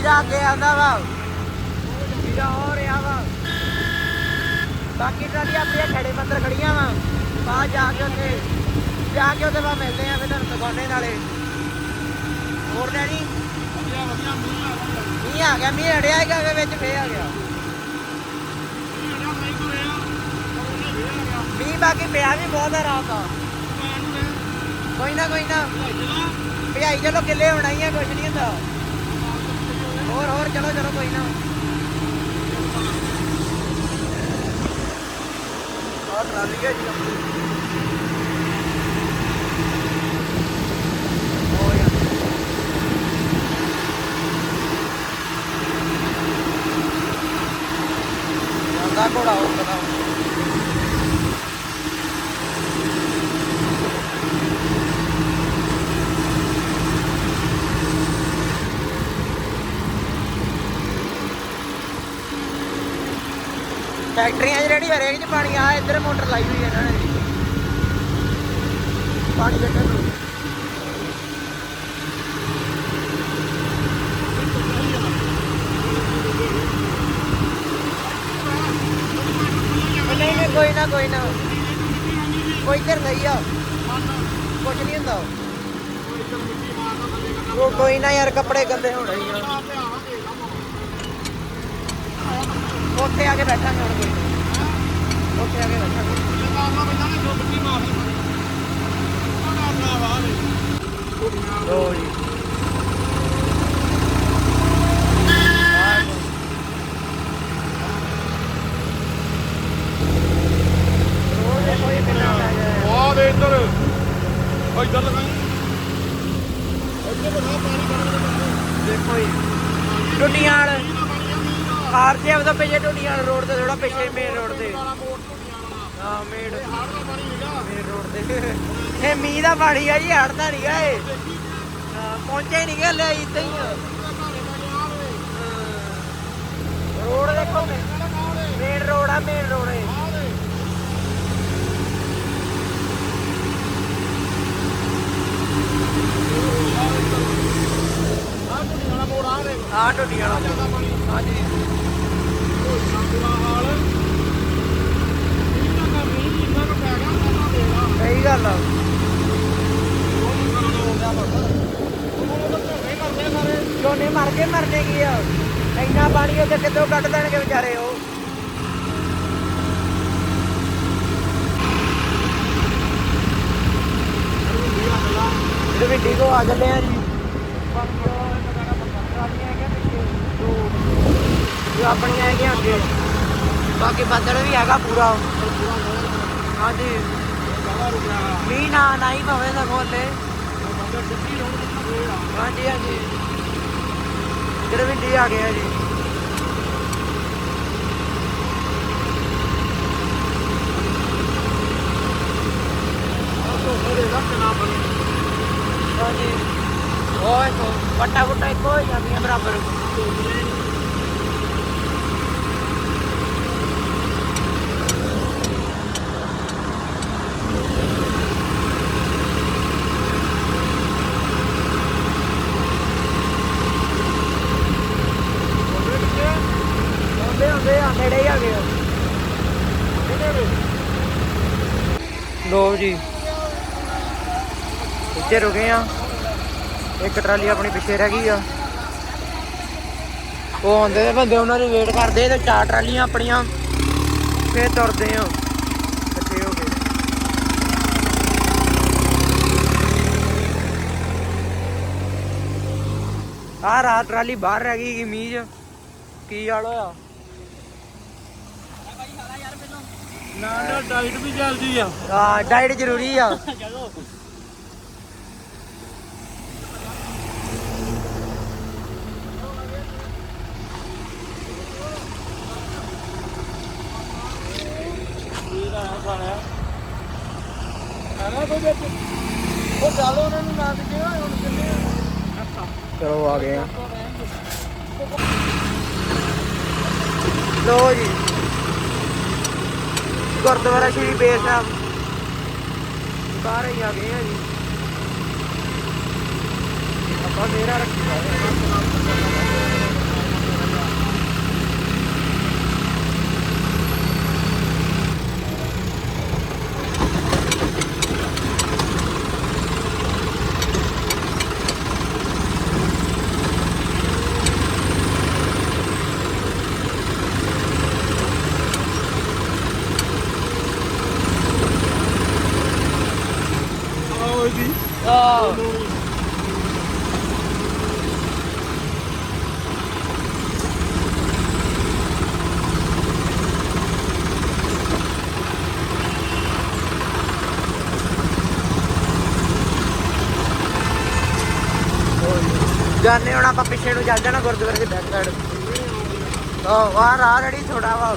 ਵੀਰਾ ਅੱਗੇ ਆਂਦਾ ਵਾ। ਵੀਰਾ ਹੋ ਰਿਹਾ ਵਾ। ਬਾਕੀ ਟਰਾਲੀਆਂ ਆਪਣੀਆਂ ਖੜੇ ਮੰਦਰ ਖੜੀਆਂ ਵਾ। ਬਾਹਰ ਜਾ ਕੇ ਉੱਥੇ ਜਾ ਕੇ ਉੱਥੇ ਬਾ ਮਿਲਦੇ ਆ ਫਿਰ ਤੁਹਾਨੂੰ ਦੁਕਾਨੇ ਨਾਲੇ। ਹੋਰ ਡੈਡੀ? ਵਧੀਆ ਵਧੀਆ ਮੀਂਹ ਆ ਗਿਆ। ਮੀਂਹ ਅੜਿਆ ਹੈਗਾ ਵੇ ਵਿੱਚ ਫੇਰ ਆ ਗਿਆ। ਮੀਂਹ ਬਾਕੀ ਪਿਆ ਵੀ ਬਹੁਤ ਆ ਰਾਤ ਦਾ। ਕੋਈ ਨਾ ਕੋਈ ਨਾ। ਭਜਾਈ ਚਲੋ। ਕਿੱਲੇ ਹੋਣਾ ਹੀ ਆ ਕੁਝ ਨਹੀਂ ਹੁੰਦਾ। ਹੋਰ ਹੋਰ ਚਲੋ ਚਲੋ ਕੋਈ ਨਾ। ਆਹ ਟਰਾਲੀ ਹੈ ਜੀ ਹੋ ਘੋੜਾ ਉਹ ਕਦਾ ਫੈਕਟਰੀਆਂ 'ਚ ਰੈਡੀ ਹਰੇਕ 'ਚ ਪਾਣੀ ਆ, ਇੱਧਰ ਮੋਟਰ ਲਾਈ ਹੋਈ ਇਹਨਾਂ ਨੇ। ਵੀ। ਪਾਣੀ ਕੱਢਣ ਨੂੰ। ਨਹੀਂ ਨਹੀਂ, ਕੋਈ ਨਾ ਕੋਈ ਨਾ। ਕੋਈ ਇੱਧਰ ਨਹੀਂ ਆ। ਕੁਝ ਨਹੀਂ ਹੁੰਦਾ। ਉਹ ਕੋਈ ਨਾ ਯਾਰ, ਕੱਪੜੇ ਗੰਦੇ ਹੋਣੇ ਹੀ ਆ। ਉੱਥੇ ਆ ਕੇ ਬੈਠਾਂਗੇ ਹੁਣ ਕੋਈ। ਉੱਥੇ ਆ ਕੇ ਬੈਠਾਂਗੇ। ਲੋ ਜੀ ਰੋਡ ਦੇਖੋ ਇਹ ਕਿੰਨਾ ਪੈ ਗਿਆ ਹੈ। ਆ ਦੇ ਇੱਧਰ ਇੱਧਰ ਲਗਾਈ ਇੱਧਰ ਬਣਾ ਪਾਣੀ ਕੱਢ ਦੇਖੋ ਜੀ ਟੁੱਟੀਆਂ ਵਾਲ ਹਾਰ ਜੇ ਉਹਦਾ ਪਿੱਛੇ ਟੁੱਟੀਆਂ ਵਾਲ ਰੋਡ ਤੇ ਥੋੜਾ ਪਿੱਛੇ ਮੇਨ ਰੋਡ ਤੇ ਹਾਂ ਮੇਨ ਮੇਨ ਰੋਡ ਤੇ ਇਹ ਮੀਂਹ ਦਾ ਪਾਣੀ ਆ ਜੀ ਹੜਦਾ ਨਹੀਂਗਾ ਇਹ। ਹਾਂ, ਪਹੁੰਚਿਆ ਹੀ ਨਹੀਂਗਾ ਲੈ ਇੱਦਾਂ ਹੀ। ਆ ਰੋਡ ਦੇਖੋ ਮੇਨ ਰੋਡ ਆ ਮੇਨ ਰੋਡ ਹੈ ਆ ਟੁੱਟੀਆਂ ਵਾਲਾ ਹਾਂਜੀ ਸਹੀ ਗੱਲ ਆ ਝੋਨੇ ਮਰ ਕੇ ਮਰਨੇ ਕੀ ਆ ਇੰਨਾ ਪਾਣੀ ਉਹਦੇ ਕਿੱਥੋਂ ਕੱਢ ਦੇਣਗੇ ਵਿਚਾਰੇ ਉਹ? ਇਹ ਕੋ ਆ ਚੱਲੇ ਆ ਜੀ। ਜੋ ਆਪਣੀਆਂ ਹੈਗੀਆਂ ਅੱਗੇ। ਬਾਕੀ ਬੱਦਲ ਵੀ ਹੈਗਾ ਪੂਰਾ। ਹਾਂਜੀ। ਮੀਂਹ ਨਾ ਨਾ ਪਵੇ ਤਾਂ ਖੋਲੇ ਹਾਂਜੀ ਹਾਂਜੀ। ਇੱਧਰ ਵੀ ਡੀ ਆ ਜੀ ਹਾਂਜੀ ਓਏ ਕੋ ਵੱਟਾ ਵੱਟਾ ਇੱਕੋ ਹੀ ਜਾਂਦੀਆਂ ਬਰਾਬਰ ਆਉਂਦੇ ਆਉਂਦੇ ਆ ਨੇੜੇ ਹੀ ਆ ਗਏ ਲੋ ਜੀ। ਇੱਥੇ ਰੁਕੇ ਆ। ਇੱਕ ਟਰਾਲੀ ਆਪਣੀ ਪਿੱਛੇ ਰਹਿ ਗਈ ਆ। ਉਹ ਆਉਂਦੇ ਨੇ ਬੰਦੇ, ਉਹਨਾਂ ਦੀ ਵੇਟ ਕਰਦੇ ਤੇ ਚਾਰ ਟਰਾਲੀਆਂ ਆਪਣੀਆਂ ਫੇਰ ਤੁਰਦੇ ਆ। ਇਕੱਠੇ ਹੋ ਕੇ। ਆ ਰਾਤ ਟਰਾਲੀ ਬਾਹਰ ਰਹਿ ਗਈ ਮੀਂਹ ਕੀ ਹਾਲ ਹੋਇਆ? ਨਾ ਨਾ ਡਾਈਟ ਵੀ ਚੱਲਦੀ ਆ। ਆ ਡਾਈਟ ਜ਼ਰੂਰੀ ਆ। ਆਣਾ ਕੋਈ ਵਿੱਚ ਉਹ ਚੱਲ ਉਹਨਾਂ ਨੂੰ ਨਾ ਦਿਖੇ ਹੁਣ ਕਿੰਨੇ ਚਲੋ ਆ ਗਏ ਆ। ਲੋ ਜੀ। ਗੁਰਦੁਆਰਾ ਸ਼੍ਰੀ ਬੇਰ ਸਾਹਿਬ। ਬਾਹਰ ਹੀ ਆ ਗਏ ਆ ਜੀ। ਆਪਾਂ ਮੇਰਾ ਰੱਖੀ ਵਾਹ ਜਾਣੇ ਹੁਣ ਆਪਾਂ ਪਿੱਛੇ ਨੂੰ ਚੱਲ ਜਾਣਾ ਗੁਰਦੁਆਰੇ ਦੇ ਬੈਕ ਸਾਈਡ ਉਹ ਵਾਹ ਰਾਹ ਰੜੀ ਥੋੜਾ ਵਾ।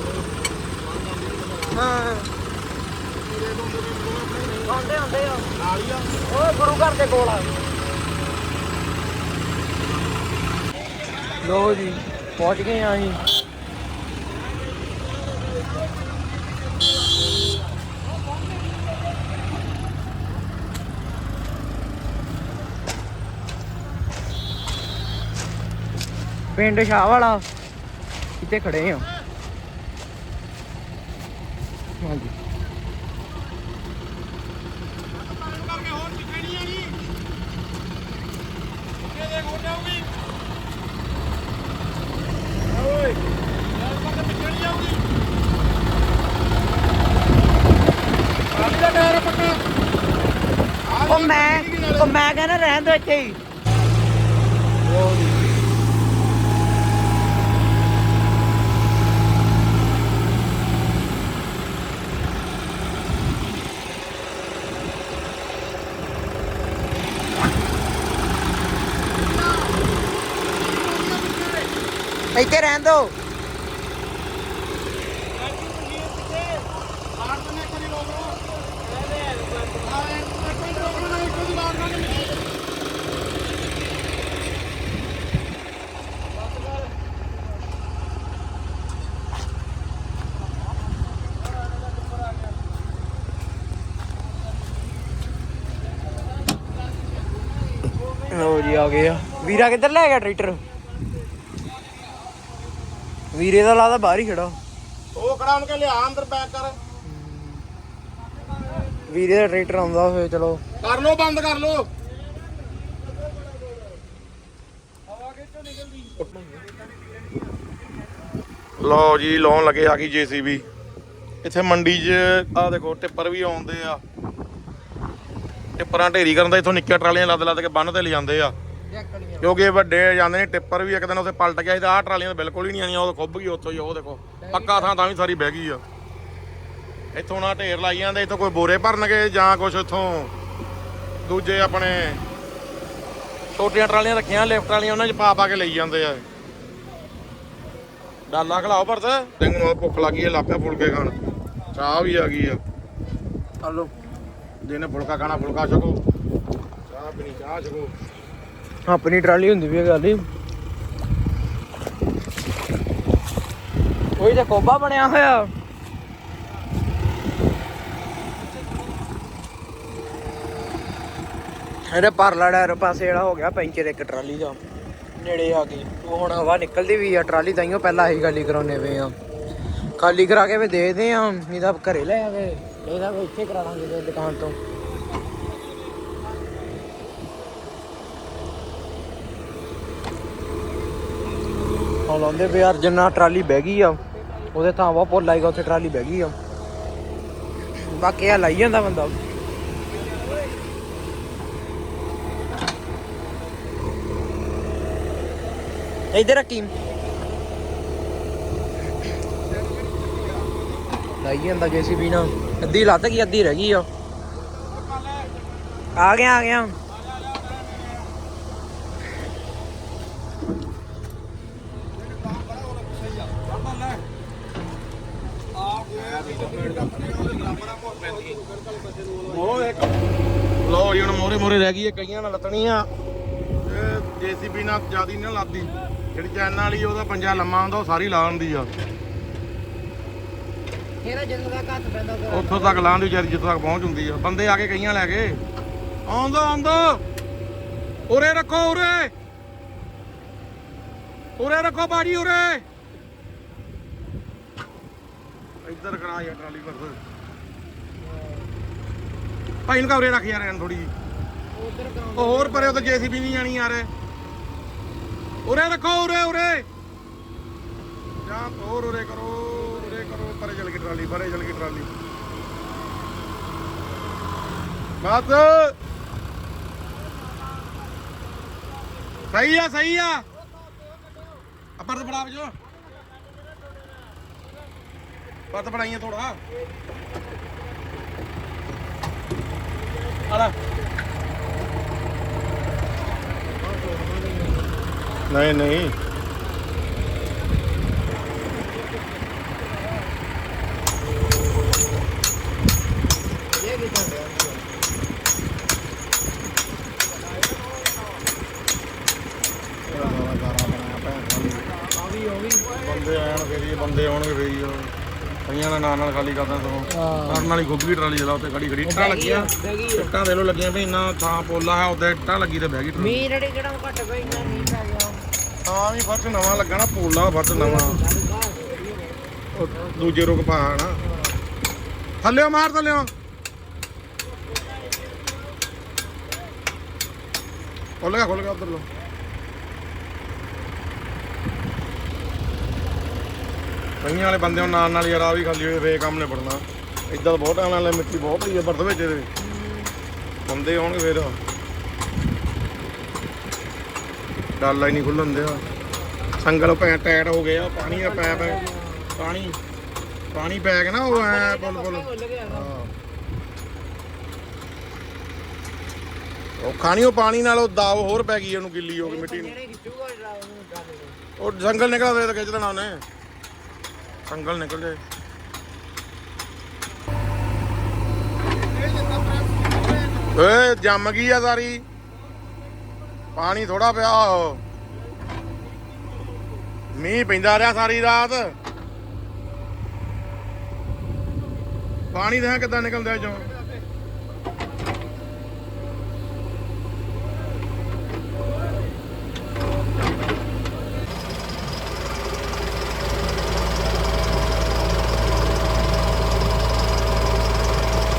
ਹਾਂ। ਆਉਂਦੇ ਆਉਂਦੇ ਆ। ਨਾਲ ਹੀ ਆ ਓਏ, ਗੁਰੂ ਘਰ ਦੇ ਕੋਲ ਆ। ਲੋ ਜੀ, ਪਹੁੰਚ ਗਏ ਆ ਅਸੀਂ। ਪਿੰਡ ਸ਼ਾਹ ਵਾਲਾ, ਇੱਥੇ ਖੜੇ ਆ। ਹਾਂਜੀ ਕਰਕੇ ਹੋਰ ਪਿੱਛੇ ਨਹੀਂ ਆਣੀ ਇਹ ਦੇਖ ਹੋ ਜਾਊਗੀ ਓਏ ਯਾਰ ਕਰਕੇ ਪਿੱਛੇ ਨਹੀਂ ਆਊਗੀ ਆਲੀ ਦਾ ਟਾਇਰ ਪੱਕਾ ਉਹ ਮੈਂ ਉਹ ਮੈਂ ਕਹਿੰਦਾ ਰਹਿਣ ਦੋ ਇੱਥੇ ਹੀ ਇੱਥੇ ਰਹਿਣ ਦੋ ਆਰ ਤੋਂ ਇੱਕ ਵਾਰੀ ਰੋਕ ਲਓ ਆ ਇੱਕ ਮਿੰਟ ਰੋਕ ਲਓ ਇੱਕ ਵਾਰੀ ਬਾਹਰ ਨਾ ਨਿਕਲੀ ਲੋ ਜੀ ਆ ਗਏ ਆ। ਵੀਰਾ ਕਿੱਧਰ ਲੈ ਗਿਆ ਟਰੈਕਟਰ? ਵੀਰੇ ਦਾ ਲਾਦਾ ਬਾਹਰ ਹੀ ਖੜਾ। ਉਹ ਖੜਾ ਉਹਨੂੰ ਕਹ ਲਿਆ ਅੰਦਰ ਪੈਕ ਕਰ। ਵੀਰੇ ਦਾ ਟਰੈਕਟਰ ਆਉਂਦਾ ਹੋਵੇ ਚਲੋ। ਕਰ ਲੋ ਬੰਦ ਕਰ ਲੋ ਲਓ ਜੀ ਲਾਉਣ ਲੱਗੇ ਆ ਗਈ ਜੀਸੀਬੀ। ਇੱਥੇ ਮੰਡੀ 'ਚ ਆ ਦੇਖੋ ਟਿੱਪਰ ਵੀ ਆਉਂਦੇ ਆ। ਟਿੱਪਰਾਂ ਢੇਰੀ ਕਰਨ ਦਾ, ਇੱਥੋਂ ਨਿੱਕੀਆਂ ਟਰਾਲੀਆਂ ਲੱਦ ਲੱਦ ਕੇ ਬੰਨ ਤੇ ਲੈ ਆ। ਕਿਉਂਕਿ ਵੱਡੇ ਜਾਂਦੇ ਨੇ, ਟਿੱਪਰ ਵੀ ਇੱਕ ਦਿਨ ਉੱਥੇ ਪਲਟ ਗਿਆ ਸੀ ਤੇ ਆਹ ਟਰਾਲੀਆਂ ਤਾਂ ਬਿਲਕੁਲ ਹੀ ਨਹੀਂ ਆਣੀਆਂ ਉਹ ਖੁੱਭ ਗਈ ਉੱਥੋਂ ਹੀ, ਉਹ ਦੇਖੋ, ਪੱਕਾ ਥਾਂ ਤਾਂ ਵੀ ਸਾਰੀ ਬਹਿ ਗਈ ਆ। ਇੱਥੋਂ ਨਾ ਢੇਰ ਲਾਈ ਜਾਂਦੇ ਇੱਥੋਂ ਕੋਈ ਬੋਰੇ ਭਰਨਗੇ ਜਾਂ ਕੁਛ ਇੱਥੋਂ ਦੂਜੇ ਆਪਣੇ ਛੋਟੀਆਂ ਟਰਾਲੀਆਂ ਰੱਖੀਆਂ, ਲਿਫਟ ਵਾਲੀਆਂ, ਉਹਨਾਂ 'ਚ ਪਾ ਪਾ ਕੇ ਲਈ ਜਾਂਦੇ ਆ। ਡਾਲਾ ਖਲਾਓ ਪਰਤ ਤੈਨੂੰ ਭੁੱਖ ਲੱਗੀ ਹੈ ਲਾਪੇ ਫੁਲਕੇ ਖਾਣ। ਚਾਹ ਵੀ ਆ ਗਈ ਆ। ਹਲੋ ਜਿਹਨੇ ਫੁਲਕਾ ਖਾਣਾ, ਫੁਲਕਾ ਛਕੋ। ਚਾਹ ਪੀਣੀ, ਚਾਹ ਛਕੋ। ਆਪਣੀ ਟਰਾਲੀ ਹੁੰਦੀ ਵੀ ਗੱਲ ਹੀ। ਕੋਈ ਤਾਂ ਕੋਬਾ ਬਣਿਆ ਹੋਇਆ। ਇਹਦੇ ਪਰਲਾ ਡੈਰ ਪਾਸੇ ਜਿਹੜਾ ਹੋ ਗਿਆ, ਪੈਂਚਰ ਇੱਕ ਟਰਾਲੀ ਦਾ। ਨੇੜੇ ਆ ਗਈ ਉਹ ਹੁਣ ਹਵਾ ਨਿਕਲਦੀ ਵੀ ਆ, ਟਰਾਲੀ ਤਾਈਓ ਪਹਿਲਾਂ ਅਸੀਂ ਗੱਲ ਹੀ ਖਾਲੀ ਕਰਾਉਣੇ ਪਏ ਆ। ਖਾਲੀ ਕਰਾ ਕੇ ਵੀ ਦੇਖਦੇ ਆ ਨਹੀਂ ਤਾਂ ਘਰੇ ਲੈ ਆਵੇ। ਇਹਦਾ ਵੀ ਇੱਥੇ ਕਰਾ ਲਾਂਗੇ ਦੁਕਾਨ ਤੋਂ। ਹਾਂ ਲਾਉਂਦੇ ਵੀ ਯਾਰ ਜਿੰਨਾ ਟਰਾਲੀ ਬਹਿ ਗਈ ਆ, ਉਹਦੇ ਥਾਂ ਵਾ ਪੁੱਲ ਆਏਗਾ ਉੱਥੇ ਟਰਾਲੀ ਬਹਿ ਗਈ ਆ। ਬਾਕੀ ਆ ਲਾਈ ਜਾਂਦਾ ਬੰਦਾ। ਇੱਧਰ ਰੱਖੀ ਲਾਈ ਜਾਂਦਾ ਜੇਸੀਬੀ ਨਾਲ ਅੱਧੀ ਲੱਦ ਗਈ ਅੱਧੀ ਰਹਿ ਗਈ ਆ। ਆ ਗਿਆ ਆ ਗਿਆ। ਉਹ ਇੱਕ। ਲੋ ਜੀ, ਹੁਣ ਮੋਰੇ ਮੋਰੇ ਰਹਿ ਗਈ ਹੈ, ਕਈਆਂ ਨਾਲ ਲੱਤਣੀਆਂ। ਇਹ ਜੀਸੀਬੀ ਨਾਲ ਜਿਆਦੀ ਨਾ ਲੱਦੀ ਜਿਹੜੀ ਚੈਨ ਵਾਲੀ, ਉਹਦਾ ਪੰਜਾ ਲੰਮਾ ਹੁੰਦਾ, ਉਹ ਸਾਰੀ ਲਾ ਦਿੰਦੀ ਆ। ਇਹਦਾ ਜਦੋਂ ਦਾ ਘੱਟ ਪੈਂਦਾ ਉੱਥੋਂ ਤੱਕ ਲਾਉਂਦੀ ਵਿਚਾਰੀ ਜਿੱਥੋਂ ਤੱਕ ਪਹੁੰਚ ਹੁੰਦੀ ਆ। ਬੰਦੇ ਆ ਕੇ ਕਈਆਂ ਲੈ ਕੇ। ਆਉਂਦਾ ਆਉਂਦਾ। ਉਰੇ ਰੱਖੋ ਉਰੇ। ਉਰੇ ਰੱਖੋ ਬਾੜੀ ਉਰੇ। ਇੱਧਰ ਕਰਾ ਯਾਰ ਟਰਾਲੀ ਪਰ। ਭਾਈ ਨੂੰ ਕਵਰੇ ਰੱਖ ਯਾਰ ਇਹਨੂੰ ਥੋੜੀ ਜੀ ਹੋਰ ਪਰੇ ਉਹ ਤਾਂ ਜੀਸੀਬੀ ਨਹੀਂ ਆਣੀ ਯਾਰ। ਉਰੇ ਰੱਖੋ ਉਰੇ ਉਰੇ। ਜਾਂ ਹੋਰ ਉਰੇ ਕਰੋ। ਪਰੇ ਚਲ ਗਈ ਟਰਾਲੀ, ਪਰੇ ਚਲ ਗਈ ਟਰਾਲੀ। ਬਸ। ਸਹੀ ਆ ਸਹੀ ਆ। ਅੱਪਰ ਤੇ ਬੜਾ ਵਜੋ ਪਤ ਬਣਾਈਏ ਥੋੜਾ ਆਲਾ ਨਹੀਂ ਨਹੀਂ ਇਹ ਕੀ ਕਰ ਰਿਹਾ ਆ ਵੀ ਉਹ ਵੀ ਬੰਦੇ ਆਣ ਫੇਰ ਹੀ ਬੰਦੇ ਆਉਣਗੇ ਫੇਰ ਹੀ ਕਈਆਂ ਦਾ ਨਾਲ ਨਾਲ ਖਾਲੀ ਕਰਦਾ ਹਾਂ। ਕਰਨ ਵਾਲੀ ਗਈ ਟਰਾਲੀ ਜਿਹੜਾ ਉੱਤੇ ਖੜੀ ਖੜੀ ਇੱਟਾਂ ਲੱਗੀਆਂ। ਇੱਟਾਂ ਦੇ ਲੋ ਲੱਗੀਆਂ ਵੀ ਇੰਨਾ ਥਾਂ ਪੋਲਾ ਹੈ ਉਹਦੇ ਇੱਟਾਂ ਲੱਗੀ ਤੇ ਬਹਿ ਗਈ ਟਰਾਲੀ। ਮੀਂਹ ਰੜੇ ਕਿਹੜਾ ਘਟ ਗਿਆ ਇੰਨਾ ਮੀਂਹ ਪੈ ਗਿਆ। ਤਾਂ ਵੀ ਫਰਸ਼ ਨਵਾਂ ਲੱਗਾ ਨਾ ਪੋਲਾ ਫਰਸ਼ ਨਵਾਂ। ਦੂਜੇ ਰੁਕ ਪਾ ਨਾ ਥੱਲਿਓ ਮਾਰ ਥੱਲਿਓ। ਖੁੱਲ ਗਿਆ ਖੁੱਲ ਗਿਆ ਉਧਰ ਲੋ ਕਈਆਂ ਵਾਲੇ ਬੰਦੇ ਨਾਲ ਨਾਲ ਯਾਰ ਆ ਵੀ ਖਾਲੀ ਹੋਏ ਵੇ ਕੰਮ ਨੇ ਪੜਨਾ ਇਦਾਂ ਬਹੁਤ ਟਾਈਮ ਨਾਲ ਮਿੱਟੀ ਬਹੁਤ ਪਈ ਹੈ ਬਰਦ ਵਿੱਚ ਇਹਦੇ ਬੰਦੇ ਆਉਣਗੇ ਫੇਰ। ਡਾਲਾ ਹੀ ਨਹੀਂ ਖੁੱਲਣ ਦਿਆ। ਸੰਗਲ ਪੈ ਟਾਇਟ ਹੋ ਗਿਆ ਪਾਣੀ ਦਾ ਪੈਪ ਪਾਣੀ ਪਾਣੀ ਪੈ ਗਿਆ ਨਾ ਉਹ ਐ ਗਿਆ ਹਾਂ। ਉਹ ਖਾਣੀ ਉਹ ਪਾਣੀ ਨਾਲ ਉਹ ਦਾਵ ਹੋਰ ਪੈ ਗਈ ਉਹਨੂੰ ਗਿੱਲੀ ਹੋ ਗਈ ਮਿੱਟੀ ਨੂੰ। ਉਹ ਜੰਗਲ ਨਿਕਲਦਾ ਤੇ ਖਿੱਚ ਦੇਣਾ ਉਹਨੇ। ਸੰਗਲ ਨਿਕਲ ਜਾਏ ਓਏ, ਜੰਮ ਗਈ ਆ ਸਾਰੀ। ਪਾਣੀ ਥੋੜਾ ਪਿਆ ਉਹ। ਮੀਂਹ ਪੈਂਦਾ ਰਿਹਾ ਸਾਰੀ ਰਾਤ। ਪਾਣੀ ਦੇਖ ਕਿਦਾਂ ਨਿਕਲਦਾ ਚੋਂ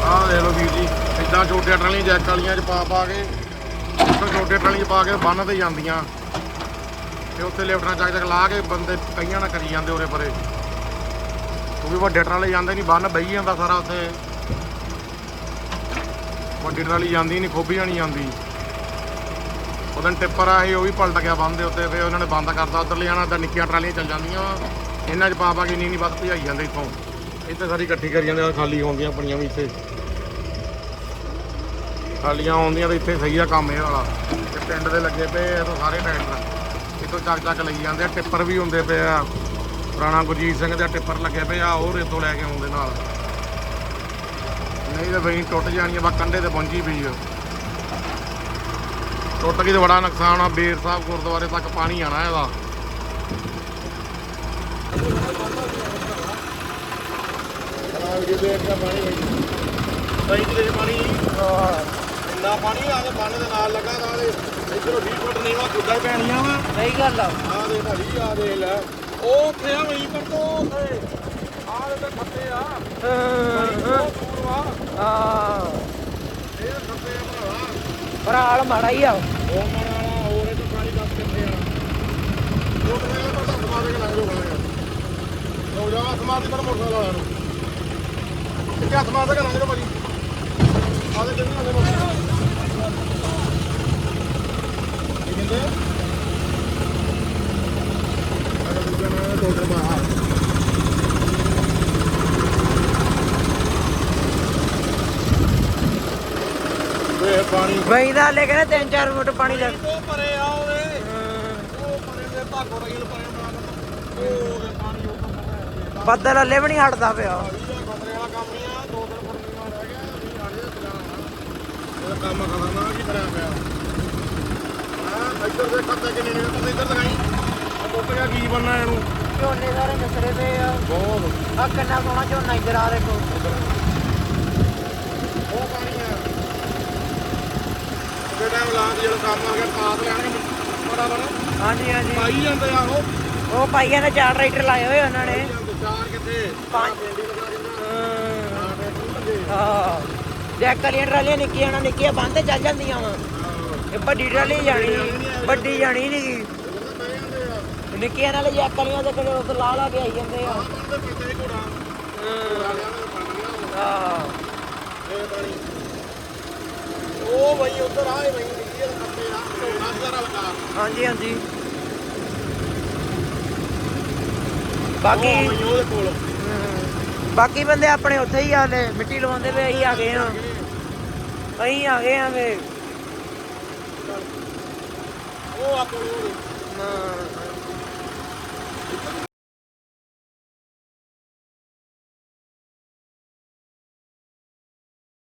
ਆਹ ਦੇਖ ਲਓ ਵੀਰ ਜੀ ਇਦਾਂ ਛੋਟੇ ਟਰਾਲੀਆਂ, ਜੈਕ ਵਾਲੀਆਂ ਚ ਪਾ ਪਾ ਕੇ, ਉੱਥੇ ਛੋਟੇ ਟਰਾਲੀਆਂ 'ਚ ਪਾ ਕੇ ਬੰਨ ਤੇ ਜਾਂਦੀਆਂ। ਤੇ ਉੱਥੇ ਲਿਫਟਾਂ ਚੱਕ ਚੱਕ ਲਾ ਕੇ ਬੰਦੇ ਕਈਆਂ ਨਾਲ ਕਰੀ ਜਾਂਦੇ ਉਰੇ ਪਰੇ। ਕਿਉਂਕਿ ਵੱਡੇ ਟਰਾਲੇ ਜਾਂਦੇ ਨਹੀਂ ਬੰਨ ਬਈ ਜਾਂਦਾ ਸਾਰਾ ਉੱਥੇ। ਵੱਡੀ ਟਰਾਲੀ ਜਾਂਦੀ ਨਹੀਂ, ਖੋਬੀ ਨਹੀਂ ਜਾਂਦੀ। ਉਹਦਾਂ ਟਿੱਪਰ ਆ ਇਹ, ਉਹ ਵੀ ਪਲਟ ਗਿਆ ਬੰਨ ਦੇ ਉੱਤੇ ਫੇ ਉਹਨਾਂ ਨੇ ਬੰਦ ਕਰਤਾ। ਉੱਧਰ ਲੈ ਜਾਣਾ ਤਾਂ ਨਿੱਕੀਆਂ ਟਰਾਲੀਆਂ ਚੱਲ ਜਾਂਦੀਆਂ। ਇਹਨਾਂ 'ਚ ਪਾ ਪਾ ਕੇ ਨਹੀਂ ਨਹੀਂ ਵੱਧ ਭਜਾਈ ਜਾਂਦੇ ਇੱਥੋਂ। ਇੱਥੇ ਸਾਰੀ ਇਕੱਠੀ ਕਰੀ ਜਾਂਦੇ ਖਾਲੀ ਹੁੰਦੀਆਂ ਆਪਣੀਆਂ ਵੀ ਇੱਥੇ। ਖਾਲੀਆਂ ਆਉਂਦੀਆਂ ਤੇ ਇੱਥੇ ਸਹੀ ਆ ਕੰਮ ਇਹ ਵਾਲਾ। ਤੇ ਪਿੰਡ ਦੇ ਲੱਗੇ ਪਏ ਆ ਤਾਂ ਸਾਰੇ ਟਰੈਕਟਰ ਇੱਥੋਂ ਚੱਕ ਚੱਕ ਲਈ ਜਾਂਦੇ ਆ, ਟਿੱਪਰ ਵੀ ਹੁੰਦੇ ਪਏ ਆ। ਪੁਰਾਣਾ ਗੁਰਜੀਤ ਸਿੰਘ ਦੇ ਟਿੱਪਰ ਲੱਗੇ ਪਏ ਆ, ਉਹ ਰੇਤੋਂ ਲੈ ਕੇ ਆਉਂਦੇ ਨਾਲ। ਨਹੀਂ ਤਾਂ ਵਹੀਂ ਟੁੱਟ ਜਾਣੀ ਆ ਬਾ ਕੰਡੇ ਤੇ ਪਹੁੰਚੀ ਪਈ ਆ। ਟੁੱਟ ਗਈ ਤੇ ਬੜਾ ਨੁਕਸਾਨ ਆ, ਬੇਰ ਸਾਹਿਬ ਗੁਰਦੁਆਰੇ ਤੱਕ ਪਾਣੀ ਆਣਾ ਇਹਦਾ। ਪਾਣੀ ਪਾਣੀ ਇੰਨਾ ਪਾਣੀ ਆ ਕੇ ਬੰਨ ਦੇ ਨਾਲ ਲੱਗਾ ਤਾਂ ਦੇ ਇਧਰੋਂ 20 ਫੁੱਟ ਨੀਵਾ ਗੁੱਡਾ ਪੈਣੀਆਂ ਵਾ। ਸਹੀ ਗੱਲ ਆ। ਆ ਦੇ ਭਾਜੀ ਆ ਦੇ ਲੈ। ਉਹ ਉੱਥੇ ਆ ਵਹੀਂ ਪਰ ਤੋਂ ਉੱਥੇ। ਆ ਦੇ ਤੇ ਖੱਤੇ ਆ। ਉਹ ਦੂਰ ਵਾ ਹਾਂ। ਇਹ ਖੱਤੇ ਆ ਭਰਾਵਾ। ਪਰ ਹਾਲ ਮਾੜਾ ਹੀ ਆ। ਉਹ ਮਾਰਾ ਵਾਲਾ ਹੋਰ ਇਹ ਤਾਂ ਸਾਰੀ ਦੱਸ ਕਿੱਥੇ ਆ। ਉਹ ਤਾਂ ਤਾਂ ਸਮਾ ਦੇ ਕੇ ਲੰਘ ਜਾਓ ਗਾਣੇ ਹੋ ਜਾਵਾ ਸਮਾ ਦੇ ਪਰ ਮੋਟਰਸਾਈਕਲ ਵਾਲਾ ਨੂੰ। ਕਿੱਥੇ ਹੱਥ ਮਾਰ ਦੇ ਕੇ ਲੰਘ ਜਾਓ ਭਾਜੀ ਆ ਦੇ ਕਿੰਨੇ ਆਲੇ ਕੀ ਦੂਜਾ ਨਾ ਵੇ ਪਾਣੀ ਬਈ ਦਾ ਲੈ ਕਹਿੰਦੇ 3-4 ਫੁੱਟ ਪਾਣੀ ਲੱਗ ਉਹ ਪਰੇ ਆ ਓਏ। ਉਹ ਪਰੇ ਦੇ ਭਾਗੋ ਰਹੀ ਪਰੇ ਬਣਾ ਉਹ ਦੇ ਪਾਣੀ ਉਹ ਤੋਂ ਬੱਦਲ ਹੱਲੇ ਵੀ ਨਹੀਂ ਹਟਦਾ ਪਿਆ। ਖਤਰੇ ਵਾਲਾ ਕੰਮ ਨਹੀਂ ਆ। ਦੋ ਦਿਨ ਫੁੱਟ ਨੀਵਾਂ ਰਹਿ ਗਿਆ। ਅਸੀਂ ਆੜੇ ਚਲਾਣਾ ਕੰਮ ਖਤਰਨਾਕ ਹੀ ਕਰਿਆ ਪਿਆ? ਇੱਧਰ ਦੇ ਖੱਤੇ ਕਿੰਨੇ ਨੇ? ਤੁਸੀਂ ਇੱਧਰ ਲਗਾਈ? ਆ ਟੁੱਟ ਗਿਆ ਕੀ ਬੰਨਾ ਇਹਨੂੰ? ਝੋਨੇ ਸਾਰੇ ਮਿਸਰੇ ਪਏ ਆ। ਬਹੁਤ। ਆ ਕਿੰਨਾ ਸੋਹਣਾ ਝੋਨਾ ਇੱਧਰ ਆ ਦੇਖੋ। ਉਹ ਪਾਣੀ ਆ ਉਹਦੇ ਟਾਈਮ ਲਾਂ ਜਿਹੜਾ ਕੰਮ ਆ ਗਿਆ ਪਾਸ ਲੈਣਗੇ। ਬੜਾ ਬੜਾ ਹਾਂਜੀ ਹਾਂਜੀ। ਪਾਈ ਜਾਂਦੇ ਆ ਉਹ। ਉਹ ਪਾਈਆਂ ਨੇ ਚਾਰ ਲਾਏ ਹੋਏ ਉਹਨਾਂ ਨੇ। ਜਾਂਦੇ ਚਾਰ ਕਿੱਥੇ? ਪੰਜ। ਬੇਂਡੀ ਲਗਾ ਦਿੰਦਾ। ਹਾਂ। ਟਰੈਕਟਰ ਲੱਗੇ। ਹਾਂ। ਜੈਕ ਵਾਲੀਆਂ ਟਰਾਲੀਆਂ ਨਿੱਕੀਆਂ ਨਾਲ ਨਿੱਕੀਆਂ ਬੰਦ ਚੱਲ ਜਾਂਦੀਆਂ ਵਾ। ਇਹ ਵੱਡੀ ਟਰਾਲੀ ਜਾਣੀ ਵੱਡੀ ਜਾਣੀ ਨਹੀਂ ਨਿੱਕੀਆਂ ਨਾਲ ਜੈਕ ਵਾਲੀਆਂ ਦੇ ਕਿਹੜੇ ਉਹ ਲਾ ਲਾ ਕੇ ਆਈ ਜਾਂਦੇ ਆ। ਹੀ। ਉਹ ਉਧਰ ਆਏ ਖੱਤੇ ਝੋਨਾ ਸਾਰਾ ਲਗਾ ਹਾਂਜੀ ਹਾਂਜੀ। ਬਾਕੀ ਬਾਕੀ ਬੰਦੇ ਆਪਣੇ ਉੱਥੇ ਹੀ ਆ ਨੇ ਮਿੱਟੀ ਲਵਾਉਂਦੇ ਵੇ ਅਸੀਂ ਆ ਗਏ ਆ ਅਸੀਂ ਆ ਗਏ ਆ ਵੇ ਉਹ ਆ ਕੋਲ ਹਾਂ।